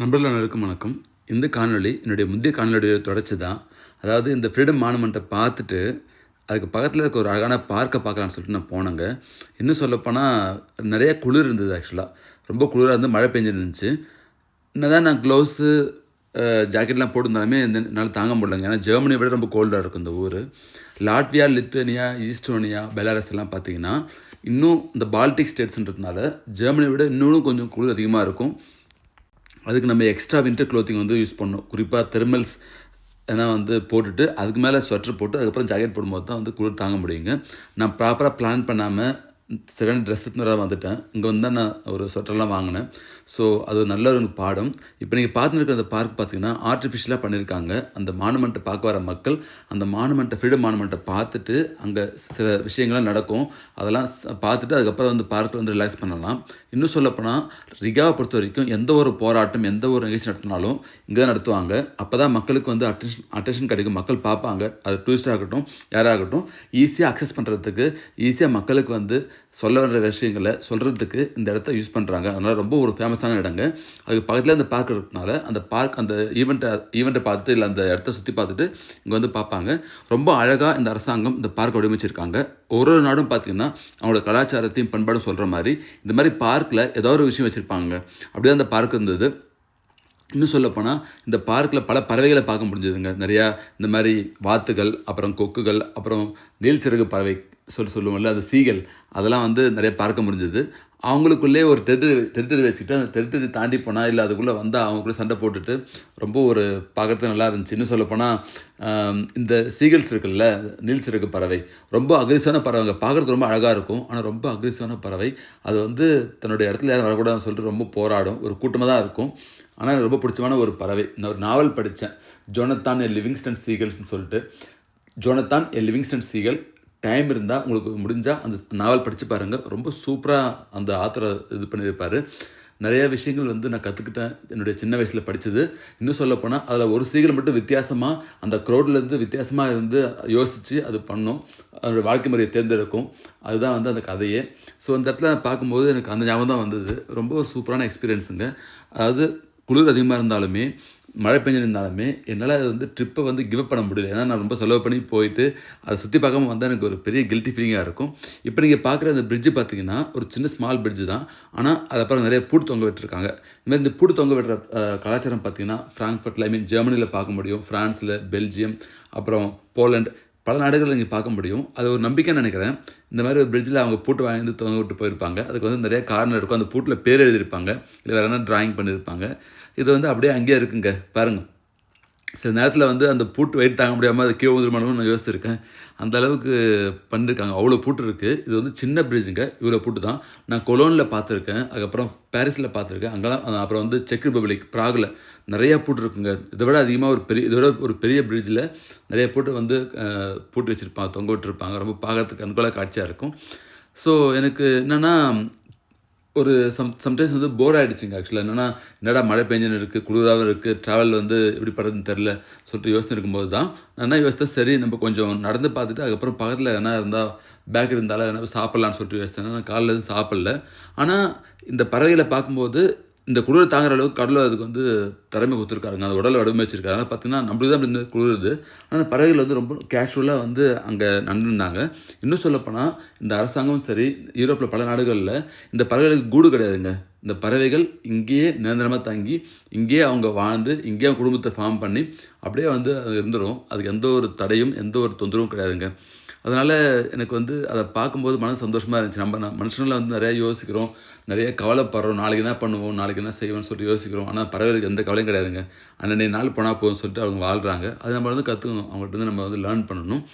நண்பர்கள் அனைவருக்கும் வணக்கம். இந்த காணொலி என்னுடைய முந்தைய காணொலியுடைய தொடர்ச்சி தான் அதாவது இந்த ஃப்ரீடம் மானுமெண்ட்டை பார்த்துட்டு அதுக்கு பக்கத்தில் இருக்க ஒரு அழகான பார்க்கை பார்க்கலாம்னு சொல்லிட்டு நான் போனேங்க. இன்னும் சொல்லப்போனால் நிறைய குளிர் இருந்தது ஆக்சுவலாக ரொம்ப குளிராக இருந்து மழை பெஞ்சிருந்துச்சு. என்னதான் நான் க்ளவுஸு ஜாக்கெட்லாம் போட்டிருந்தாலுமே இந்த என்னால் தாங்க முடியலங்க. ஏன்னா ஜெர்மனியை விட ரொம்ப கோல்டாக இருக்கும் இந்த ஊர். லாட்வியா லித்துவேனியா ஈஸ்டோனியா பெலாரஸ் எல்லாம் பார்த்தீங்கன்னா இன்னும் இந்த பால்டிக் ஸ்டேட்ஸ்ன்றதுனால ஜெர்மனியை விட இன்னும் கொஞ்சம் குளிர் அதிகமாக இருக்கும். அதுக்கு நம்ம எக்ஸ்ட்ரா வின்டர் க்ளோத்திங் வந்து யூஸ் பண்ணணும். குறிப்பாக தெர்மல்ஸ் ஏன்னா வந்து போட்டுட்டு அதுக்கு மேலே ஸ்வெட்டர் போட்டு அதுக்கப்புறம் ஜாக்கெட் போடும்போது தான் வந்து குளிர் தாங்க முடியுங்க. நான் ப்ராப்பராக பிளான் பண்ணாமல் சரியான ட்ரெஸ் எடுத்துன்னு வந்துட்டேன். இங்கே வந்து தான் நான் ஒரு ஸ்வெட்டர்லாம் வாங்கினேன். ஸோ அது ஒரு நல்ல ஒரு பாடம். இப்போ நீங்கள் பார்த்துன்னு இருக்கிற அந்த பார்க் பார்த்தீங்கன்னா ஆர்டிஃபிஷியலாக பண்ணியிருக்காங்க அந்த மானுமெண்ட்டை பார்க்க வர மக்கள் அந்த மானுமெண்ட்டை ஃப்ரீடம் மானுமெண்ட்டை பார்த்துட்டு அங்கே சில விஷயங்கள்லாம் நடக்கும். அதெல்லாம் பார்த்துட்டு அதுக்கப்புறம் வந்து பார்க்கில் வந்து ரிலாக்ஸ் பண்ணலாம். இன்னும் சொல்லப்போனால் ரிகாவை பொறுத்த வரைக்கும் எந்த ஒரு போராட்டம் எந்த ஒரு நிகழ்ச்சி நடத்தினாலும் இங்கே தான் நடத்துவாங்க. அப்போ தான் மக்களுக்கு வந்து அட்டென்ஷன் அட்டென்ஷன் கிடைக்கும். மக்கள் பார்ப்பாங்க. அது டூரிஸ்டாக யாராகட்டும் ஈஸியாக அக்சஸ் பண்ணுறதுக்கு ஈஸியாக மக்களுக்கு வந்து சொல்ல வேண்டிய விஷயங்களை சொல்கிறதுக்கு இந்த இடத்த யூஸ் பண்ணுறாங்க அதனால் ரொம்ப ஒரு ஃபேமஸான இடங்க. அதுக்கு பக்கத்தில் அந்த பார்க் இருக்கிறதுனால அந்த பார்க் அந்த ஈவெண்ட்டை ஈவெண்ட்டை பார்த்துட்டு இல்லை அந்த இடத்த சுற்றி பார்த்துட்டு இங்கே வந்து பார்ப்பாங்க. ரொம்ப அழகாக இந்த அரசாங்கம் இந்த பார்க் வடிவமைச்சிருக்காங்க. ஒரு ஒரு நாடும் பார்த்திங்கன்னா அவங்களோட கலாச்சாரத்தையும் பண்பாடும் சொல்கிற மாதிரி இந்த மாதிரி பார்க்கில் ஏதோ ஒரு விஷயம் வச்சுருப்பாங்க. அப்படியே அந்த பார்க் இருந்தது. இன்னும் சொல்லப்போனால் இந்த பார்க்கில் பல பறவைகளை பார்க்க முடிஞ்சதுங்க. நிறையா இந்த மாதிரி வாத்துகள் அப்புறம் கொக்குகள் அப்புறம் நீல்சிறகு பறவை சொல்லி சொல்லுவோம்ல அந்த சீகல். அதெல்லாம் வந்து நிறைய பார்க்க முடிஞ்சது. அவங்களுக்குள்ளே ஒரு டெரிட்டரி டெரிட்டரி வச்சுக்கிட்டு அந்த டெரிட்டரி தாண்டி போனால் இல்லை அதுக்குள்ளே வந்தால் அவங்களுக்குள்ள சண்டை போட்டுட்டு ரொம்ப ஒரு பார்க்குறது நல்லா இருந்துச்சு இன்னும் சொல்லப்போனால் இந்த சீகல்ஸ் இருக்குல்ல நீல்சிறகு பறவை ரொம்ப அக்ரெசிவான பறவைங்க பார்க்குறதுக்கு ரொம்ப அழகாக இருக்கும். ஆனால் ரொம்ப அக்ரெசிவான பறவை. அது வந்து தன்னுடைய இடத்துல யாரும் வரக்கூடாதுன்னு சொல்லிட்டு ரொம்ப போராடும். ஒரு கூட்டமாக தான் இருக்கும். ஆனால் எனக்கு ரொம்ப பிடிச்சமான ஒரு பறவை. நான் ஒரு நாவல் படித்தேன் ஜோனத்தான் எ லிவிங்ஸ்டன் சீகல்ஸ்னு சொல்லிட்டு. Jonathan a Livingston seagull time இருந்தால் உங்களுக்கு முடிஞ்சால் அந்த நாவல் படித்து பாருங்கள் ரொம்ப சூப்பராக அந்த ஆத்தரை இது பண்ணியிருப்பார். நிறைய விஷயங்கள் வந்து நான் கற்றுக்கிட்டேன் என்னுடைய சின்ன வயசில் படித்தது இன்னும் சொல்லப்போனால் அதில் ஒரு சீக்கிரம் மட்டும் வித்தியாசமாக அந்த க்ரௌட்லேருந்து வித்தியாசமாக இருந்து யோசித்து அது பண்ணும். அதோடய வாழ்க்கை முறையை தேர்ந்தெடுக்கும். அதுதான் வந்து அந்த கதையே. ஸோ அந்த இடத்துல பார்க்கும்போது எனக்கு அந்த ஞாபகம் தான் வந்தது. ரொம்ப சூப்பரான எக்ஸ்பீரியன்ஸுங்க அதாவது குளிர் அதிகமாக இருந்தாலுமே மழை பெஞ்சிருந்தாலுமே என்னால் அது வந்து ட்ரிப்பை வந்து கிவ் பண்ண முடியல. ஏன்னா நான் ரொம்ப செலவு பண்ணி போயிட்டு அதை சுற்றி பார்க்காம வந்தால் எனக்கு ஒரு பெரிய கில்ட்டி ஃபீலிங்காக இருக்கும். இப்போ நீங்கள் பார்க்குற அந்த பிரிட்ஜு பார்த்தீங்கன்னா ஒரு சின்ன ஸ்மால் பிரிட்ஜு தான். ஆனால் அது அப்புறம் நிறைய பூட்டு தொங்க விட்டுருக்காங்க. இந்த இந்த பூட்டு தொங்க விடுற கலாச்சாரம் பார்த்தீங்கன்னா ஃப்ராங்க்ஃபர்ட்டில் ஐ மீன் ஜெர்மனியில் பார்க்க முடியும். ஃப்ரான்ஸில் பெல்ஜியம் அப்புறம் போலண்ட் பல நாடுகளில் நீங்கள் பார்க்க முடியும். அது ஒரு நம்பிக்கைன்னு நினைக்கிறேன். இந்த மாதிரி ஒரு பிரிட்ஜில் அவங்க பூட்டு வாங்கி தொங்க விட்டு போயிருப்பாங்க. அதுக்கு வந்து நிறைய காரணம் இருக்கும். அந்த பூட்டில் பேர் எழுதியிருப்பாங்க. இல்லை வேறு என்ன ட்ராயிங் பண்ணியிருப்பாங்க. இது வந்து அப்படியே அங்கேயே இருக்குங்க. பாருங்கள் சில நேரத்தில் வந்து அந்த பூட்டு வெயிட் தாங்க முடியாமல் அது கீழே வந்துருமானு நான் யோசிச்சிருக்கேன். அந்த அளவுக்கு பண்ணியிருக்காங்க அவ்வளோ பூட்டு இருக்குது இது வந்து சின்ன பிரிட்ஜுங்க இவ்வளோ பூட்டு தான். நான் கொலோனில் பார்த்துருக்கேன். அதுக்கப்புறம் பாரிஸில் பார்த்துருக்கேன். அங்கெல்லாம் அப்புறம் வந்து செக் ரிப்பப்ளிக் ப்ராகில் நிறைய பூட்டு இருக்குங்க. இதை விட அதிகமாக ஒரு பெரிய இதை விட ஒரு பெரிய பிரிட்ஜில் நிறைய பூட்டு வந்து பூட்டு வச்சுருப்பாங்க தொங்க விட்டுருப்பாங்க. ரொம்ப பார்க்கறதுக்கு அனுகூல காட்சியாக இருக்கும். ஸோ எனக்கு என்னென்னா ஒரு சம் சம்டைம்ஸ் வந்து போர் ஆகிடுச்சிங்க ஆக்சுவலாக என்னென்னா என்னடா மழை பெஞ்சுன்னு இருக்குது குளிராகவும் இருக்குது ட்ராவல் வந்து எப்படி பண்ணுறதுன்னு தெரில சொல்லிட்டு யோசனை இருக்கும்போது தான் நான் என்ன யோசித்தேன் சரி நம்ம கொஞ்சம் நடந்து பார்த்துட்டு அதுக்கப்புறம் பக்கத்தில் என்ன இருந்தால் பேக் இருந்தாலும் என்ன சாப்பிட்லான்னு சொல்லிட்டு யோசித்தேன். நான் காலையில் எதுவும் சாப்பிடல. ஆனால் இந்த பறவைகளை பார்க்கும்போது இந்த குளிர் தாங்குற அளவுக்கு கடலில் அதுக்கு வந்து திறமை கொடுத்துருக்காருங்க அந்த உடலை வடிவமைச்சிருக்காரு அதனால் பார்த்தீங்கன்னா நம்மளுக்கு தான் இந்த குளிருது. ஆனால் பறவைகள் வந்து ரொம்ப கேஷுவலாக வந்து அங்கே நடந்துருந்தாங்க. இன்னும் சொல்லப்போனால் இந்த அரசாங்கமும் சரி யூரோப்பில் பல நாடுகளில் இந்த பறவைகளுக்கு கூடு கிடையாதுங்க. இந்த பறவைகள் இங்கேயே நிரந்தரமாக தங்கி இங்கேயே அவங்க வாழ்ந்து இங்கேயே குடும்பத்தை ஃபார்ம் பண்ணி அப்படியே வந்து அது இருந்துடும் அதுக்கு எந்த ஒரு தடையும் எந்த ஒரு தொந்தரவும் கிடையாதுங்க. அதனால் எனக்கு வந்து அதை பார்க்கும்போது மனசு சந்தோஷமாக இருந்துச்சு. நம்ம ந- வந்து நிறையா யோசிக்கிறோம். நிறைய கவலைப்படுறோம். நாளைக்கு என்ன பண்ணுவோம்? நாளைக்கு என்ன செய்வோம்னு சொல்லிட்டு யோசிக்கிறோம். ஆனால் பறவைகளுக்கு எந்த கவலையும் கிடையாதுங்க. அன்னன்னைய நாள் போனால் போதும்னு சொல்லிட்டு அவங்க வாழ்கிறாங்க அது நம்ம வந்து கற்றுக்கணும் அவங்கள்ட்ட வந்து நம்ம வந்து லேர்ன் பண்ணணும்.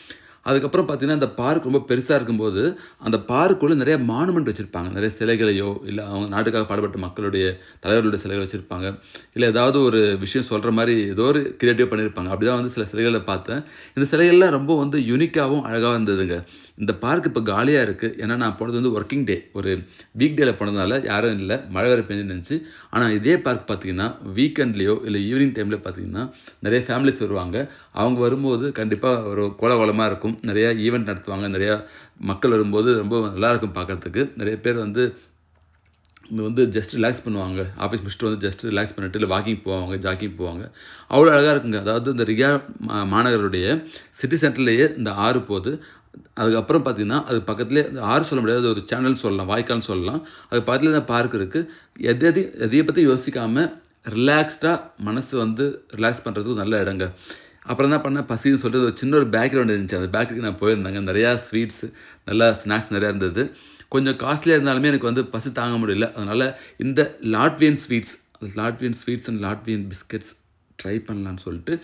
அதுக்கப்புறம் பார்த்தீங்கன்னா அந்த பார்க் ரொம்ப பெருசாக இருக்கும்போது அந்த பார்க்குள்ளே நிறைய மானுமெண்ட் வச்சுருப்பாங்க. நிறைய சிலைகளையோ இல்லை அவங்க நாட்டுக்காக பாடுபட்ட மக்களுடைய தலைவர்களுடைய சிலைகள் வச்சுருப்பாங்க. இல்லை ஏதாவது ஒரு விஷயம் சொல்கிற மாதிரி ஏதோ ஒரு கிரியேட்டிவ் பண்ணியிருப்பாங்க அப்படி தான் வந்து சில சிலைகளை பார்த்தேன். இந்த சிலைகள்லாம் ரொம்ப வந்து யூனிக்காகவும் அழகாக இருந்ததுங்க. இந்த பார்க் இப்போ காலியாக இருக்குது ஏன்னா நான் போனது வந்து ஒர்க்கிங் டே ஒரு வீக் டேயில் போனதுனால யாரும் இல்லை. மழை வேறு பெஞ்சு இருந்துச்சு ஆனால் இதே பார்க் பார்த்தீங்கன்னா வீக்கெண்ட்லேயோ இல்லை ஈவினிங் டைமில் பார்த்தீங்கன்னா நிறைய ஃபேமிலிஸ் வருவாங்க. அவங்க வரும்போது கண்டிப்பாக ஒரு கோலகோலமாக இருக்கும். நிறையா ஈவெண்ட் நடத்துவாங்க. நிறையா மக்கள் வரும்போது ரொம்ப நல்லா இருக்கும் நிறைய பேர் வந்து இது வந்து ஜஸ்ட் ரிலாக்ஸ் பண்ணுவாங்க. ஆஃபீஸ் முடிச்சுட்டு வந்து ஜஸ்ட் ரிலாக்ஸ் பண்ணிட்டு இல்லை வாக்கிங் போவாங்க ஜாக்கிங் போவாங்க. அவ்வளோ அழகாக இருக்குங்க. அதாவது இந்த ரியா மா- மாநகருடைய சிட்டி சென்டர்லேயே இந்த ஆறு போகுது. அதுக்கப்புறம் பார்த்திங்கன்னா அது பக்கத்துலேயே அந்த ஆறு சொல்ல முடியாது அது ஒரு சேனல் சொல்லலாம் வாய்க்கால்னு சொல்லலாம். அது பக்கத்தில் தான் பார்க் இருக்குது எதை எதை எதையை பற்றி யோசிக்காமல் ரிலாக்ஸ்டாக மனசு வந்து ரிலாக்ஸ் பண்ணுறதுக்கு நல்ல இடங்க. அப்புறம் என்ன பண்ணேன்? பசின்னு சொல்லிட்டு ஒரு சின்ன ஒரு பேக்ரவுண்ட் இருந்துச்சு. அந்த பேக்கரிக்கு நான் போயிருந்தாங்க. நிறையா ஸ்வீட்ஸ் நல்லா ஸ்நாக்ஸ் நிறையா இருந்தது. கொஞ்சம் காஸ்ட்லியாக இருந்தாலுமே எனக்கு வந்து பசி தாங்க முடியல. அதனால் இந்த Latvian sweets Latvian sweets and Latvian biscuits try பண்ணலான்னு சொல்லிட்டு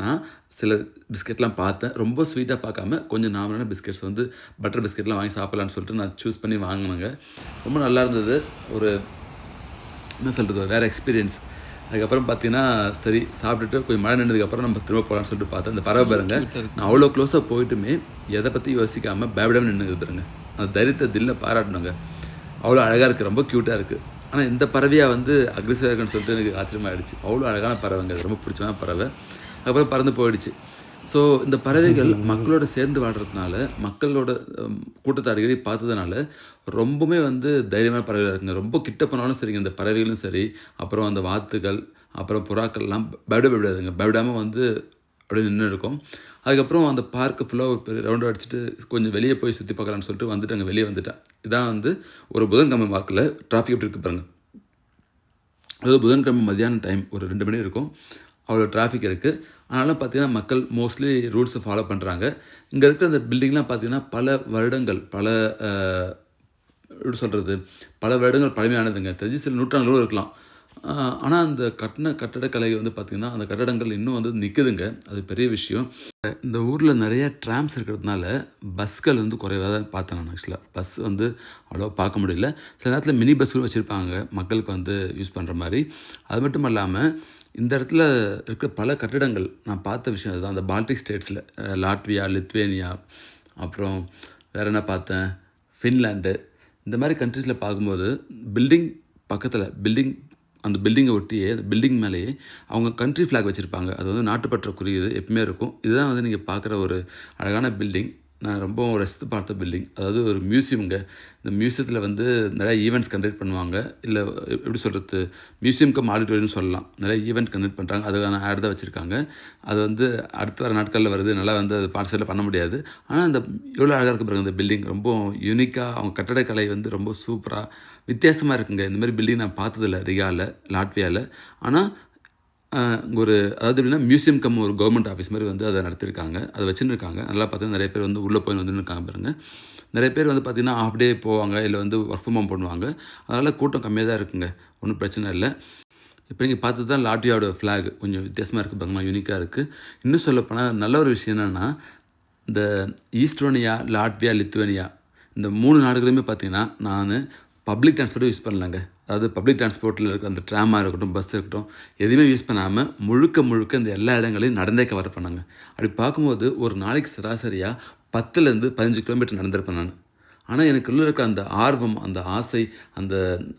நான் சில பிஸ்கெட்லாம் பார்த்தேன். ரொம்ப ஸ்வீட்டாக பார்க்காம கொஞ்சம் நார்மலான பிஸ்கெட்ஸ் வந்து பட்டர் பிஸ்கெட்லாம் வாங்கி சாப்பிட்லான்னு சொல்லிட்டு நான் சூஸ் பண்ணி வாங்கினேங்க. ரொம்ப நல்லா இருந்தது. ஒரு என்ன சொல்கிறது வேறு எக்ஸ்பீரியன்ஸ் அதுக்கப்புறம் பார்த்தீங்கன்னா சரி சாப்பிட்டுட்டு கொஞ்சம் மழை நின்றதுக்கப்புறம் நம்ம திரும்ப போகலான்னு சொல்லிட்டு பார்த்தேன். அந்த பறவை பாருங்க. நான் அவ்வளோ க்ளோஸாக போயிட்டுமே எதை பற்றி யோசிக்காமல் பயப்படாமல் நின்று பாருங்க. அந்த தைரியத்தை தில்ல பாராட்டணுங்க. அவ்வளோ அழகாக இருக்குது ரொம்ப க்யூட்டாக இருக்குது ஆனால் இந்த பறவையாக வந்து அக்ரெசிவாக இருக்குன்னு சொல்லிட்டு எனக்கு ஆச்சரியமாயிடுச்சு. அவ்வளோ அழகான பறவைங்க. ரொம்ப பிடிச்சமான பறவை. அதுக்கப்புறம் பறந்து போயிடுச்சு. ஸோ இந்த பறவைகள் மக்களோட சேர்ந்து வாழ்கிறதுனால மக்களோட கூட்டத்தை அடிக்கடி பார்த்ததுனால ரொம்பவுமே வந்து தைரியமான பறவைகள் இருக்குங்க. ரொம்ப கிட்ட போனாலும் சரிங்க இந்த பறவைகளும் சரி. அப்புறம் அந்த வாத்துகள் அப்புறம் புறாக்கள்லாம் பயப்பட பயப்படாதுங்க பயப்படாமல் வந்து அப்படியே நின்று இருக்கும். அதுக்கப்புறம் அந்த பார்க்கு ஃபுல்லாக ஒரு பெரிய ரவுண்டு அடிச்சுட்டு கொஞ்சம் வெளியே போய் சுற்றி பார்க்கலான்னு சொல்லிட்டு வந்துட்டு அங்கே வெளியே வந்துட்டேன். இதான் வந்து ஒரு புதன்கிழமை வாக்கில் டிராஃபிக் எப்படி இருக்கு பாருங்கள் அதாவது புதன்கிழமை மதியான டைம் ஒரு ரெண்டு மணி இருக்கும். அவ்வளோ டிராஃபிக் இருக்குது அதனால் பார்த்திங்கன்னா மக்கள் மோஸ்ட்லி ரூல்ஸை ஃபாலோ பண்ணுறாங்க இங்கே இருக்கிற அந்த பில்டிங்லாம் பார்த்திங்கன்னா பல வருடங்கள் பல எப்படி சொல்கிறது பல வருடங்கள் பழமையானதுங்க. தெரிஞ்சு சில நூற்றாண்டுகளும் இருக்கலாம். ஆனால் அந்த கட்டின கட்டடக்கலை வந்து பார்த்திங்கன்னா அந்த கட்டடங்கள் இன்னும் வந்து நிற்குதுங்க அது பெரிய விஷயம். இந்த ஊரில் நிறைய ட்ராம்ஸ் இருக்கிறதுனால பஸ்கள் வந்து குறைவாக தான் பார்த்தேன் நான் ஆக்சுவலாக பஸ் வந்து அவ்வளோ பார்க்க முடியல. சில நேரத்தில் மினி பஸ்ஸும் வச்சுருப்பாங்க. மக்களுக்கு வந்து யூஸ் பண்ணுற மாதிரி. அது மட்டும் இல்லாமல் இந்த இடத்துல இருக்கிற பல கட்டிடங்கள் நான் பார்த்த விஷயம் அதுதான். அந்த பால்டிக் ஸ்டேட்ஸில் லாட்வியா லித்வேனியா அப்புறம் வேறு என்ன பார்த்தேன்? ஃபின்லாண்டு இந்த மாதிரி கண்ட்ரீஸில் பார்க்கும்போது பில்டிங் பக்கத்தில் பில்டிங் அந்த பில்டிங்கை ஒட்டியே அந்த பில்டிங் மேலேயே அவங்க கண்ட்ரி ஃப்ளாக் வச்சுருப்பாங்க. அது வந்து நாட்டுப்பற்ற குறியீடு எப்பவுமே இருக்கும். இதுதான் வந்து நீங்கள் பார்க்குற ஒரு அழகான பில்டிங் நான் ரொம்ப ரசித்து பார்த்த பில்டிங் அதாவது ஒரு மியூசியம்ங்க இந்த மியூசியத்தில் வந்து நிறைய ஈவெண்ட்ஸ் கண்டக்ட் பண்ணுவாங்க. இல்லை எப்படி சொல்கிறது மியூசியம்க்கு ஆடிட்டோரியம்னு சொல்லலாம். நிறைய ஈவெண்ட் கண்டக்ட் பண்ணுறாங்க அதுக்கான ஆட் தான் வச்சுருக்காங்க. அது வந்து அடுத்த வர நாட்களில் வருது. நல்லா வந்து அது பார்சலில் பண்ண முடியாது. ஆனால் இந்த எவ்வளோ அழகாக இருக்க பாருங்க இந்த பில்டிங் ரொம்ப யூனிக்காக அவங்க கட்டடக்கலை வந்து ரொம்ப சூப்பராக வித்தியாசமாக இருக்குங்க. இந்தமாதிரி பில்டிங் நான் பார்த்ததில்ல ரியாவில் லாட்வியாவில் ஆனால் ஒரு அதாவது எப்படின்னா மியூசியம் கம் ஒரு கவர்மெண்ட் ஆஃபீஸ் மாதிரி வந்து அதை நடத்திருக்காங்க. அதை வச்சுன்னு இருக்காங்க நல்லா பார்த்தீங்கன்னா நிறைய பேர் வந்து உள்ளே போய் வந்துன்னு இருக்காங்க பாருங்க. நிறைய பேர் வந்து பார்த்திங்கன்னா ஆஃப் டே போவாங்க இல்லை வந்து ஒர்க் ஃப்ரம் ஹோம் பண்ணுவாங்க. அதனால் கூட்டம் கம்மியாக தான் இருக்குங்க. ஒன்றும் பிரச்சனை இல்லை. இப்போ நீங்கள் பார்த்து தான் லாட்வியாவோட ஃப்ளாக் கொஞ்சம் வித்தியாசமாக இருக்குது பாருங்களா யூனிக்காக இருக்குது இன்னும் சொல்லப்போனால் நல்ல ஒரு விஷயம் என்னென்னா இந்த ஈஸ்ட்ரோனியா லாட்வியா லித்துவேனியா இந்த மூணு நாடுகளுமே பார்த்தீங்கன்னா நான் பப்ளிக் ட்ரான்ஸ்போர்ட்டும் யூஸ் பண்ணலாங்க. அதாவது பப்ளிக் ட்ரான்ஸ்போர்ட்டில் இருக்கிற அந்த ட்ராமாக இருக்கட்டும் பஸ் இருக்கட்டும் எதுவுமே யூஸ் பண்ணாமல் முழுக்க முழுக்க இந்த எல்லா இடங்களையும் நடந்தே கவர் பண்ணாங்க. அப்படி பார்க்கும்போது ஒரு நாளைக்கு சராசரியாக பத்துலேருந்து பதினஞ்சு கிலோமீட்டர் நடந்திருப்பேன் நான். ஆனால் எனக்கு உள்ள இருக்க அந்த ஆர்வம் அந்த ஆசை அந்த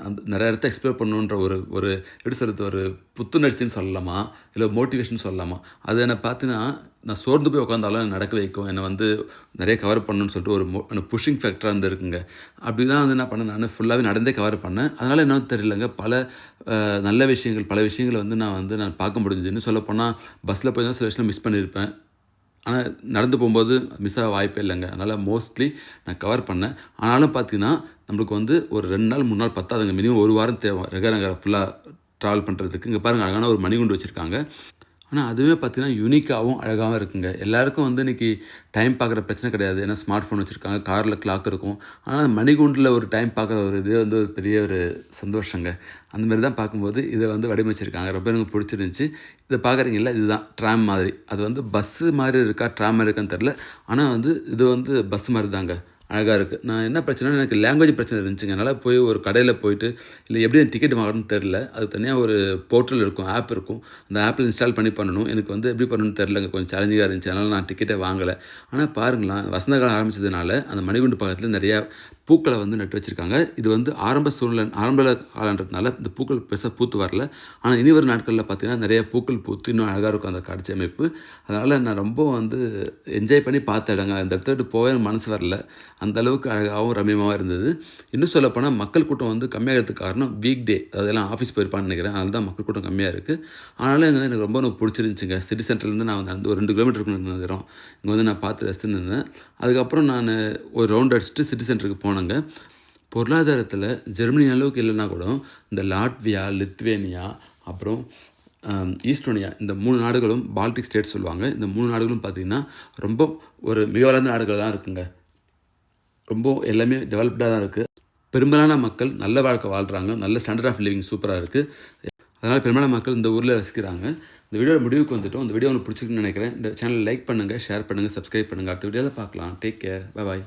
அந்த நிறைய இடத்த எக்ஸ்ப்ளோர் பண்ணணுன்ற ஒரு ஒரு எப்படி சொல்கிறது ஒரு புத்துணர்ச்சின்னு சொல்லலாமா? இல்லை மோட்டிவேஷன் சொல்லலாமா? அது என்னை பார்த்தீங்கன்னா நான் சோர்ந்து போய் உட்காந்தாலும் என்னை நடக்க வைக்கும். என்னை வந்து நிறைய கவர் பண்ணணும்னு சொல்லிட்டு ஒரு மோ புஷிங் ஃபேக்டராக இருந்திருக்குங்க. அப்படி தான் வந்து என்ன பண்ணேன் நான் ஃபுல்லாகவே நடந்தே கவர் பண்ணேன். அதனால் என்ன தெரியலங்க. பல நல்ல விஷயங்கள் பல விஷயங்களை வந்து நான் வந்து நான் பார்க்க முடிஞ்சுது சொல்லப்போனால் பஸ்ஸில் போய் தான் சில விஷயம் மிஸ் பண்ணியிருப்பேன். ஆனால் நடந்து போகும்போது மிஸ் ஆக வாய்ப்பே இல்லைங்க. அதனால் மோஸ்ட்லி நான் கவர் பண்ணேன். ஆனாலும் பார்த்தீங்கன்னா நம்மளுக்கு வந்து ஒரு ரெண்டு நாள் மூணு நாள் பத்தாதுங்க. மினிமம் ஒரு வாரம் தேவை. ரெக நகரை ஃபுல்லாக ட்ராவல் பண்ணுறதுக்கு இங்கே பாருங்கள் அழகான ஒரு மணிகுண்டு வச்சுருக்காங்க. ஆனால் அதுவே பார்த்தீங்கன்னா யூனிக்காகவும் அழகாகவும் இருக்குங்க. எல்லாருக்கும் வந்து இன்றைக்கி டைம் பார்க்குற பிரச்சனை கிடையாது. ஏன்னா ஸ்மார்ட் ஃபோன் வச்சுருக்காங்க. காரில் கிளாக் இருக்கும். ஆனால் மணிகுண்டில் ஒரு டைம் பார்க்குற ஒரு இது வந்து ஒரு பெரிய ஒரு சந்தோஷங்க. அந்த மாதிரி தான் பார்க்கும்போது இதை வந்து வடிவமைச்சிருக்காங்க. ரொம்ப எனக்கு பிடிச்சிருந்துச்சி. இதை பார்க்குறீங்களா இதுதான் ட்ராம் மாதிரி. அது வந்து பஸ்ஸு மாதிரி இருக்கா? ட்ராம் மாதிரி இருக்கான்னு தெரில ஆனால் வந்து இது வந்து பஸ் மாதிரி தாங்க. அழகாக இருக்குது நான் என்ன பிரச்சனைனா எனக்கு லாங்குவேஜ் பிரச்சனை இருந்துச்சுங்க. அதனால் போய் ஒரு கடையில் போயிட்டு இல்லை எப்படி டிக்கெட் வாங்கணும்னு தெரில அதுக்கு தனியாக ஒரு போர்ட்டல் இருக்கும் ஆப் இருக்கும். அந்த ஆப்பில் இன்ஸ்டால் பண்ணி பண்ணணும். எனக்கு வந்து எப்படி பண்ணணும்னு தெரிலங்க கொஞ்சம் சேலஞ்சிங்காக இருந்துச்சு. அதனால் நான் டிக்கெட்டே வாங்கலை. ஆனால் பாருங்களேன் வசந்த காலம் ஆரம்பித்ததுனால அந்த மணிகுண்டு பக்கத்தில் நிறையா பூக்களை வந்து நட்டு வச்சுருக்காங்க. இது வந்து ஆரம்ப சூழ்நிலை ஆரம்ப காலன்றதுனால இந்த பூக்கள் பெருசாக பூத்து வரல. ஆனால் இனி வரும் நாட்களில் பார்த்தீங்கன்னா நிறைய பூக்கள் பூத்து இன்னும் அழகாக இருக்கும் அந்த காட்சி அமைப்பு. அதனால் நான் ரொம்ப வந்து என்ஜாய் பண்ணி பார்த்த இடங்க. அந்த இடத்த விட்டு போவே மனசு வரல. அந்த அளவுக்கு அழகாகவும் ரம்யமாகவும் இருந்தது. இன்னும் சொல்லப்போனால் மக்கள் கூட்டம் வந்து கம்மியாகிறதுக்கு காரணம் வீக் டே அதெல்லாம் ஆஃபீஸ் போயிருப்பான்னு நினைக்கிறேன். அதனால தான் மக்கள் கூட்டம் கம்மியாக இருக்குது ஆனாலும் இங்கே எனக்கு ரொம்ப எனக்கு பிடிச்சிருந்துச்சிங்க. சிட்டி சென்டர்லேருந்து நான் வந்து ஒரு ரெண்டு கிலோமீட்டருக்கு நிறுத்துறோம் இங்கே வந்து நான் பார்த்து ரசித்து இருந்தேன். அதுக்கப்புறம் நான் ஒரு ரவுண்ட் அடிச்சுட்டு சிட்டி சென்டருக்கு போனேங்க. பொருளாதாரத்தில் ஜெர்மனி அளவுக்கு இல்லைன்னா கூட இந்த லாட்வியா லித்வேனியா அப்புறம் ஈஸ்டோனியா இந்த மூணு நாடுகளும் பால்டிக் ஸ்டேட்ஸ் சொல்லுவாங்க. இந்த மூணு நாடுகளும் பார்த்திங்கன்னா ரொம்ப ஒரு மிக வளர்ந்த நாடுகள் தான் இருக்குங்க. ரொம்ப எல்லாமே டெவலப்டாக தான் இருக்குது பெரும்பாலான மக்கள் நல்ல வாழ்க்கை வாழ்கிறாங்க நல்ல ஸ்டாண்டர்ட் ஆஃப் லிவிங் சூப்பராக இருக்குது அதனால் பெரும்பாலான மக்கள் இந்த ஊரில் வசிக்கிறாங்க. இந்த வீடியோ முடிவுக்கு வந்துட்டோம். இந்த வீடியோ உங்களுக்கு பிடிச்சிருக்குன்னு நினைக்கிறேன். இந்த சேனல் லைக் பண்ணுங்கள் ஷேர் பண்ணுங்கள் சப்ஸ்கிரைப் பண்ணுங்கள் அடுத்த வீடியோவில் பார்க்கலாம். Take care bye